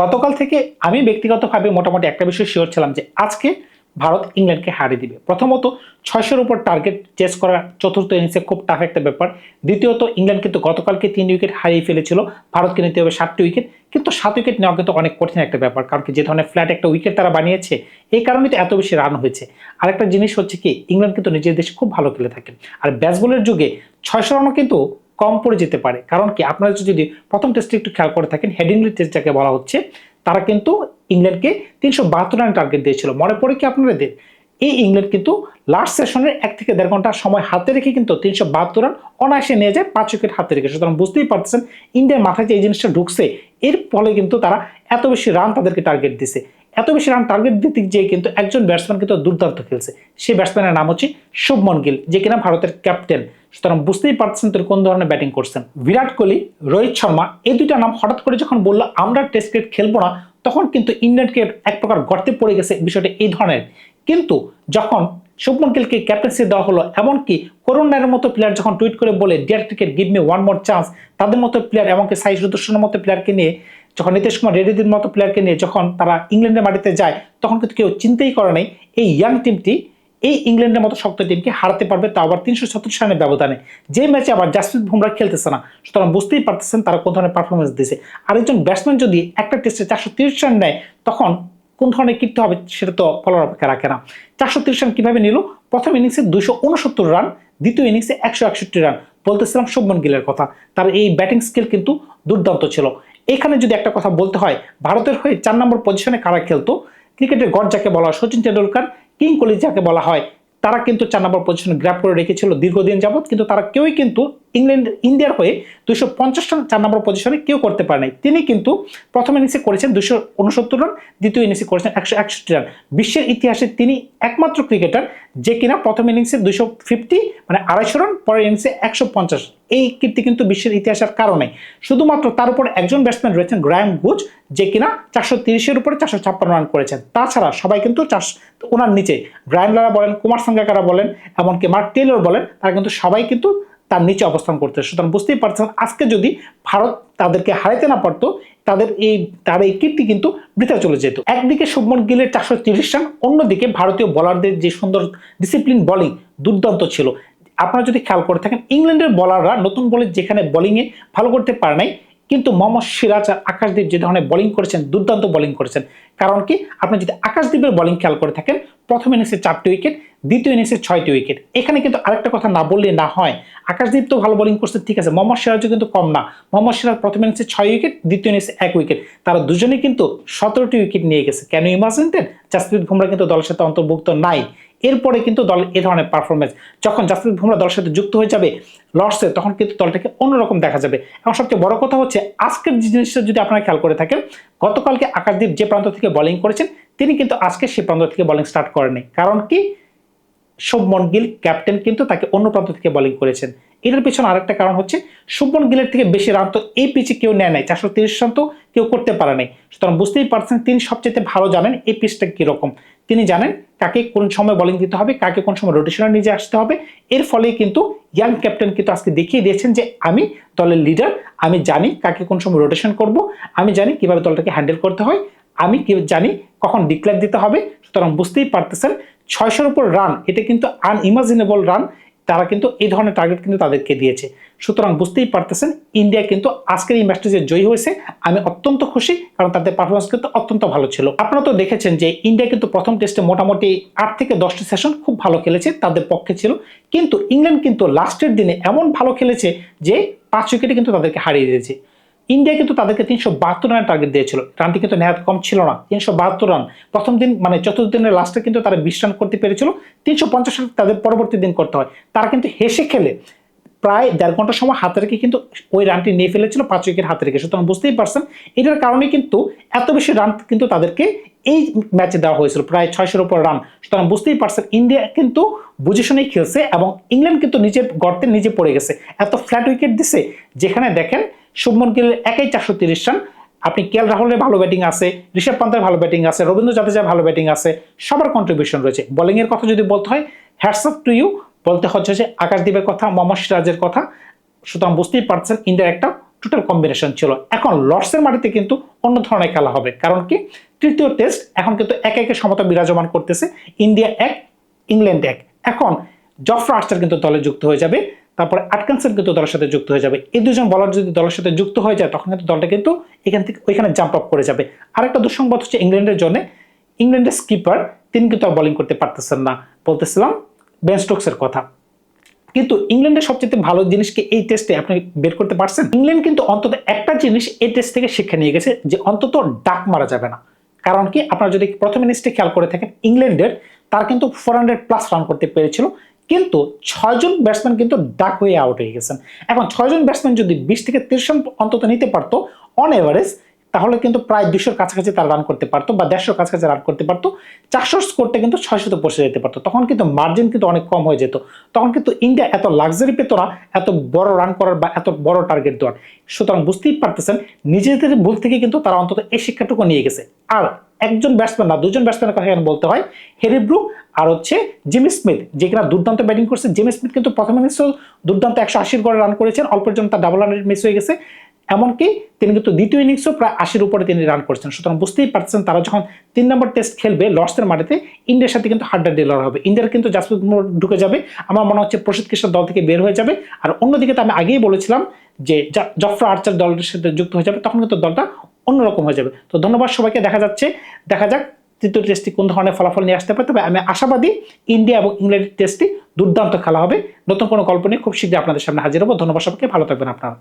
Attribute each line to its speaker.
Speaker 1: গতকাল থেকে আমি ব্যক্তিগতভাবে মোটামুটি একটা বিষয় শিওর ছিলাম যে আজকে ভারত ইংল্যান্ডকে হারিয়ে দিবে। প্রথমত ছয়শোর উপর টার্গেট চেস করা, চতুর্থ ইনিংসে খুব টাফ একটা ব্যাপার। দ্বিতীয়ত ইংল্যান্ড কিন্তু গতকালকে তিন উইকেট হারিয়ে ফেলেছিল, ভারতকে নিতে হবে সাতটি উইকেট কিন্তু সাত উইকেট নেওয়া কিন্তু অনেক কঠিন একটা ব্যাপার, কারণ যে ধরনের ফ্ল্যাট একটা উইকেট তারা বানিয়েছে, এই কারণে তো এত বেশি রান হয়েছে। আরেকটা জিনিস হচ্ছে কি, ইংল্যান্ড কিন্তু নিজের দেশে খুব ভালো খেলে থাকে। আর ব্যাসবলের যুগে ছয়শো রানও কিন্তু কম পড়ে যেতে পারে। কারণ কি? আপনারা যদি প্রথম টেস্টে একটু খেয়াল করে থাকেন হেডিংলি টেস্ট যাকে বলা হচ্ছে, তারা কিন্তু ইংল্যান্ডকে তিনশো বাহাত্তর রান টার্গেট দিয়েছিল। মনে পড়ে কি আপনাদের? এই ইংল্যান্ড কিন্তু লাস্ট সেশনের এক থেকে দেড় ঘণ্টা সময় হাতে রেখে কিন্তু তিনশো বাহাত্তর রান অনায়াসে নিয়ে যায়, পাঁচ উইকেট হাতে রেখে। সুতরাং বুঝতেই পারতেছেন, ইন্ডিয়ার মাথায় যে এই জিনিসটা ঢুকছে, এর ফলে কিন্তু তারা এত বেশি রান তাদেরকে টার্গেট দিছে। এত বেশি রান টার্গেট দিতে যেয়ে কিন্তু একজন ব্যাটসম্যান কিন্তু দুর্দান্ত খেলছে। সেই ব্যাটসম্যানের নাম হচ্ছে শুভমন গিল, যে কিনা ভারতের ক্যাপ্টেন সুতরাং বুঝতেই পারছেন তিনি কোন ধরনের ব্যাটিং করছেন। বিরাট কোহলি, রোহিত শর্মা, এই দুইটা নাম হঠাৎ করে যখন বলল, আমরা টেস্ট ক্রিকেট খেলব না, তখন কিন্তু ইংল্যান্ডকে এক প্রকার গর্তে পড়ে গেছে বিষয়টা এই ধরনের। কিন্তু যখন শুভমন গিলকে ক্যাপ্টেন্সি দেওয়া হলো, এমনকি করুণ নায়ের মতো প্লেয়ার যখন টুইট করে বলে dear cricket give me one more chance তাদের মতো প্লেয়ার এমনকি সাই সুদর্শনের মতো প্লেয়ারকে নিয়ে, যখন নীতিশ কুমার রেড্ডিদের মতো প্লেয়ারকে নিয়ে যখন তারা ইংল্যান্ডের মাটিতে যায়, তখন কিন্তু কেউ চিন্তাই করে নাই, এই ইয়াং টিমটি এই ইংল্যান্ডের মতো শক্ত টিমকে হারাতে পারবে তা আবার তিনশো ছত্রিশ রানের ব্যবধানে। যে ম্যাচে আবার জাসপ্রীত বুমরা খেলতেছে না, সুতরাং বুঝতেই পারতেছেন তারা কোন ধরনের পারফরমেন্স দিয়েছে আরেকজন ব্যাটসম্যান যদি একটা টেস্টে চারশো তিরিশ রান নেয়, তখন কোন ধরনের কীর্তি হবে সেটা তো ফলার অপেক্ষা রাখে না। চারশো তিরিশ রান কীভাবে নিল? প্রথম ইনিংসে দুইশো উনসত্তর রান, দ্বিতীয় ইনিংসে একশো একষট্টি রান। বলতেছিলাম শুভমন গিলের কথা। তার এই ব্যাটিং স্কিল কিন্তু দুর্দান্ত ছিল। এখানে যদি একটা কথা বলতে হয়, ভারতের হয়ে চার নম্বর পজিশনে কারা খেলতো? ক্রিকেটের গড় যাকে বলা হয় সচিন তেন্ডুলকার কিং কোহলি যাকে বলা হয়, তারা কিন্তু চার নম্বর পজিশনে গ্র্যাপ করে রেখেছিল দীর্ঘদিন যাবৎ, কিন্তু তারা কেউই কিন্তু ইংল্যান্ড, ইন্ডিয়ার হয়ে দুশো পঞ্চাশ রান চার নম্বর পজিশনে কেউ করতে পারে নাই তিনি কিন্তু প্রথম ইনিংসে করেছেন দুশো উনসত্তর রান, দ্বিতীয় ইনিংসে করেছেন একশো একষট্টি রান। বিশ্বের ইতিহাসে তিনি একমাত্র ক্রিকেটার যে কিনা প্রথম ইনিংসে দুশো ফিফটি মানে আড়াইশো রান, পরের ইনিংসে একশো পঞ্চাশ এই কীর্তি কিন্তু বিশ্বের ইতিহাসের কারণে। শুধুমাত্র তার উপর একজন ব্যাটসম্যান রয়েছেন গ্রায়াম গুজ যে কিনা চারশো তিরিশের উপরে চারশো ছাপ্পান্ন রান করেছেন। তাছাড়া সবাই কিন্তু চারশো ওনার নিচে ব্রায়ান লারা বলেন, কুমার সাঙ্গাকারা বলেন, এমনকি মার্ক টেলর বলেন, তারা কিন্তু সবাই কিন্তু তার নিচে অবস্থান করতে সুতরাং বুঝতেই পারছেন, আজকে যদি ভারত তাদেরকে হারাইতে না পারতো, তাদের এই, তার এই কীর্তি কিন্তু বৃথা চলে যেত। একদিকে শুভমন গিলের চারশো তিরিশ রান, অন্যদিকে ভারতীয় বলারদের যে সুন্দর ডিসিপ্লিন বলিং দুর্দান্ত ছিল। আপনারা যদি খেয়াল করে থাকেন, ইংল্যান্ডের বলাররা নতুন বলে যেখানে বোলিংয়ে ভালো করতে পারে নাই, কিন্তু মোহাম্মদ সিরাজ আর আকাশদীপ যে ধরনের বলিং করেছেন, দুর্দান্ত বোলিং করেছেন। কারণ কি? আপনি যদি আকাশদীপের বোলিং খেয়াল করে থাকেন, প্রথম ইনিংসে চারটি উইকেট দ্বিতীয় ইনিংসে ছয়টি উইকেট এখানে কিন্তু আরেকটা কথা না বললে না হয়। আকাশদীপ তো ভালো বোলিং করছে, ঠিক আছে। মোহাম্মদ সিরাজও কিন্তু কম না। মোহাম্মদ সিরাজ প্রথম ইনিংসে ছয় উইকেট দ্বিতীয় ইনিংসে এক উইকেট তারা দুজনে কিন্তু সতেরোটি উইকেট নিয়ে গেছে। কেন ইমাজিন দেন জাসপ্রীত বুমরা কিন্তু দলের সাথে অন্তর্ভুক্ত নাই। এরপরে কিন্তু দল এ ধরনের পারফরমেন্স যখন জাসপ্রীত বুমরা দলের সাথে যুক্ত হয়ে যাবে, লর্ডসে, তখন কিন্তু দলটাকে অন্যরকম দেখা যাবে। এবং সবচেয়ে বড় কথা হচ্ছে, আজকের যে জিনিসটা যদি আপনারা খেয়াল করে থাকেন, গতকালকে আকাশদীপ যে প্রান্ত থেকে বোলিং করেছেন, তিনি কিন্তু আজকে সে প্রান্ত থেকে বোলিং স্টার্ট করেনি কারণ কি? শুভমন গিল ক্যাপ্টেন কিন্তু তাকে অন্য প্রান্ত থেকে বোলিং করেছেন। এটার পেছনে আরেকটা কারণ হচ্ছে শুভমন গিলের থেকে বেশি রান তো এই পিচে কেউ নেয় নাই, চারশো তিরিশ রান তো কেউ করতে পারে নাই। সুতরাং বুঝতেই পারছেন তিনি সবচেয়ে ভালো জানেন এই পিচটা কীরকম। তিনি জানেন কাকে কোন সময় বোলিং দিতে হবে, কাকে কোন সময় রোটেশনে নিজে আসতে হবে। এর ফলে কিন্তু ইয়াং ক্যাপ্টেন কিন্তু আজকে দেখিয়ে দিয়েছেন যে আমি দলের লিডার আমি জানি কাকে কোন সময় রোটেশন করব, আমি জানি কীভাবে দলটাকে হ্যান্ডেল করতে হয়, আমি কি জানি কখন ডিক্লেয়ার দিতে হবে। সুতরাং বুঝতেই পারতেছেন ছয়শোর উপর রান এটা কিন্তু আনইমাজিনেবল রান তারা কিন্তু এই ধরনের টার্গেট কিন্তু তাদেরকে দিয়েছে। সুতরাং বুঝতেই পারতেছেন ইন্ডিয়া কিন্তু আজকের এই ম্যাচটি যে জয়ী হয়েছে, আমি অত্যন্ত খুশি, কারণ তাদের পারফরমেন্স কিন্তু অত্যন্ত ভালো ছিল। আপনারা তো দেখেছেন যে ইন্ডিয়া কিন্তু প্রথম টেস্টে মোটামুটি আট থেকে দশটি সেশন খুব ভালো খেলেছে, তাদের পক্ষে ছিল। কিন্তু ইংল্যান্ড কিন্তু লাস্টের দিনে এমন ভালো খেলেছে যে পাঁচ উইকেটে কিন্তু তাদেরকে হারিয়ে দিয়েছে। ইন্ডিয়া কিন্তু তাদেরকে তিনশো বাহাত্তর রানের টার্গেট দিয়েছিল। রানটি কিন্তু নেহাত কম ছিল না। তিনশো বাহাত্তর রান। প্রথম দিন মানে চতুর্থ দিনের লাস্টে কিন্তু তারা বিশ রান করতে পেরেছিল। তিনশো পঞ্চাশ রান তাদের পরবর্তী দিন করতে হয়। তারা কিন্তু হেসে খেলে। প্রায় দেড় ঘণ্টার সময় হাতে রেখে কিন্তু ওই রানটি নিয়ে ফেলেছিল, পাঁচ উইকেট হাতে রেখে। সুতরাং বুঝতেই পারছেন, এটার কারণে কিন্তু এত বেশি রান কিন্তু তাদেরকে এই ম্যাচে দেওয়া হয়েছিল, প্রায় ছয়শোর উপর রান। সুতরাং বুঝতেই পারছেন ইন্ডিয়া কিন্তু বুঝেশুনেই খেলছে এবং ইংল্যান্ড কিন্তু নিজের গর্তে নিজে পড়ে গেছে। এত ফ্ল্যাট উইকেট দিছে, যেখানে দেখেন শুভমন গিলের একাই চারশো তিরিশ রান। আপনি কে এল রাহুলের ভালো ব্যাটিং আছে, ঋষভ পান্তের ভালো ব্যাটিং আছে, রবীন্দ্র জাদেজার ভালো ব্যাটিং আছে, সবার কন্ট্রিবিউশন রয়েছে। বোলিংয়ের কথা যদি বলতে হয় হ্যাটস অফ টু ইউ বলতে হচ্ছে যে আকাশদ্বীপের কথা মোহাম্মদ সিরাজের কথা। সুতরাং বুঝতেই পারছেন, ইন্ডিয়ার একটা টোটাল কম্বিনেশন ছিল। এখন লর্ডসের মাটিতে কিন্তু অন্য ধরনের খেলা হবে। কারণ কি? তৃতীয় টেস্ট এখন কিন্তু একে একে সমতা বিরাজমান করতেছে। ইন্ডিয়া এক, ইংল্যান্ড এক। এখন জফরা আর্চার কিন্তু দলে যুক্ত হয়ে যাবে। তারপরে আটকানসেন কিন্তু দলের সাথে যুক্ত হয়ে যাবে। এই দুজন বলার যদি দলের সাথে যুক্ত হয়ে যায়, তখন কিন্তু দলটা কিন্তু এখান থেকে, ওইখানে জাম্প আপ করে যাবে। আরেকটা দুঃসংবাদ হচ্ছে ইংল্যান্ডের জন্য, ইংল্যান্ডের স্কিপার তিনি কিন্তু আর বোলিং করতে পারতেছেন না। বলতেছিলাম বেন স্টোকসের কথা। কিন্তু ইংল্যান্ডের সবচেয়ে ভালো জিনিসকে এই টেস্টে আপনি বের করতে পারছেন? ইংল্যান্ড কিন্তু অন্তত একটা জিনিস এই টেস্ট থেকে শিক্ষা নিয়ে গেছে যে অন্তত ডাক মারা যাবে না। কারণ কি, আপনারা যদি প্রথম ইনিংসটি খেয়াল করে থাকেন, ইংল্যান্ডের তার কিন্তু ফোর হান্ড্রেড প্লাস রান করতে পেরেছিল। কিন্তু ছয়জন ব্যাটসম্যান কিন্তু ডাক হয়ে আউট হয়ে গেছেন। এখন ছয়জন ব্যাটসম্যান যদি বিশ থেকে তিরিশ রান অন্তত নিতে পারতো অন এভারেজ তাহলে কিন্তু প্রায় দুশোর কাছাকাছি তার রান করতে পারতো বা দেড়শোর কাছাকাছি রান করতে পারতো। চারশোর স্কোরটা কিন্তু ছয়শোতে পৌঁছে যেতে পারতো। তখন কিন্তু মার্জিন কিন্তু অনেক কম হয়ে যেত। তখন কিন্তু ইন্ডিয়া এত লাক্সারি পেত না, এত বড় রান করার বা এত বড় টার্গেট দেওয়ার। সুতরাং বুঝতেই পারতেছেন, নিজেদের ভুল থেকে কিন্তু তারা অন্তত এই শিক্ষাটুকু নিয়ে গেছে। আর একজন ব্যাটসম্যান না, দুজন ব্যাটসম্যানের কথা এখানে বলতে হয় হেরি ব্রুক আর হচ্ছে জিমি স্মিথ, যে কিনা দুর্দান্ত ব্যাটিং করছে। জিমি স্মিথ কিন্তু প্রথম ইনিংসেও দুর্দান্ত একশো আশির গড়ে রান করেছেন অল্পের জন্য তার ডাবল রানের মিস হয়ে গেছে। এমনকি তিনি কিন্তু দ্বিতীয় ইনিংসও প্রায় আশির উপরে তিনি রান করছেন। সুতরাং বুঝতেই পারছেন তারা যখন তিন নম্বর টেস্ট খেলবে লর্ডসের মাটিতে ইন্ডিয়ার সাথে কিন্তু হাড্ডা ডিলার হবে। ইন্ডিয়ার কিন্তু জাসপ্রীত বুমরাহ ঢুকে যাবে। আমার মনে হচ্ছে প্রসিদ্ধ কৃষ্ণ দল থেকে বের হয়ে যাবে। আর অন্যদিকে তো আমি আগেই বলেছিলাম যে জফরা আর্চার দলটির সাথে যুক্ত হয়ে যাবে, তখন কিন্তু দলটা অন্যরকম হয়ে যাবে। তো ধন্যবাদ সবাইকে, দেখা যাচ্ছে। দেখা যাক তৃতীয় টেস্টটি কোন ধরনের ফলাফল নিয়ে আসতে পারে। তবে আমি আশাবাদী ইন্ডিয়া এবং ইংল্যান্ডের টেস্টটি দুর্দান্ত খেলা হবে। নতুন কোনো গল্প নিয়ে খুব শীঘ্রই আপনাদের সামনে হাজির হব। ধন্যবাদ সবাইকে, ভালো থাকবেন আপনারা।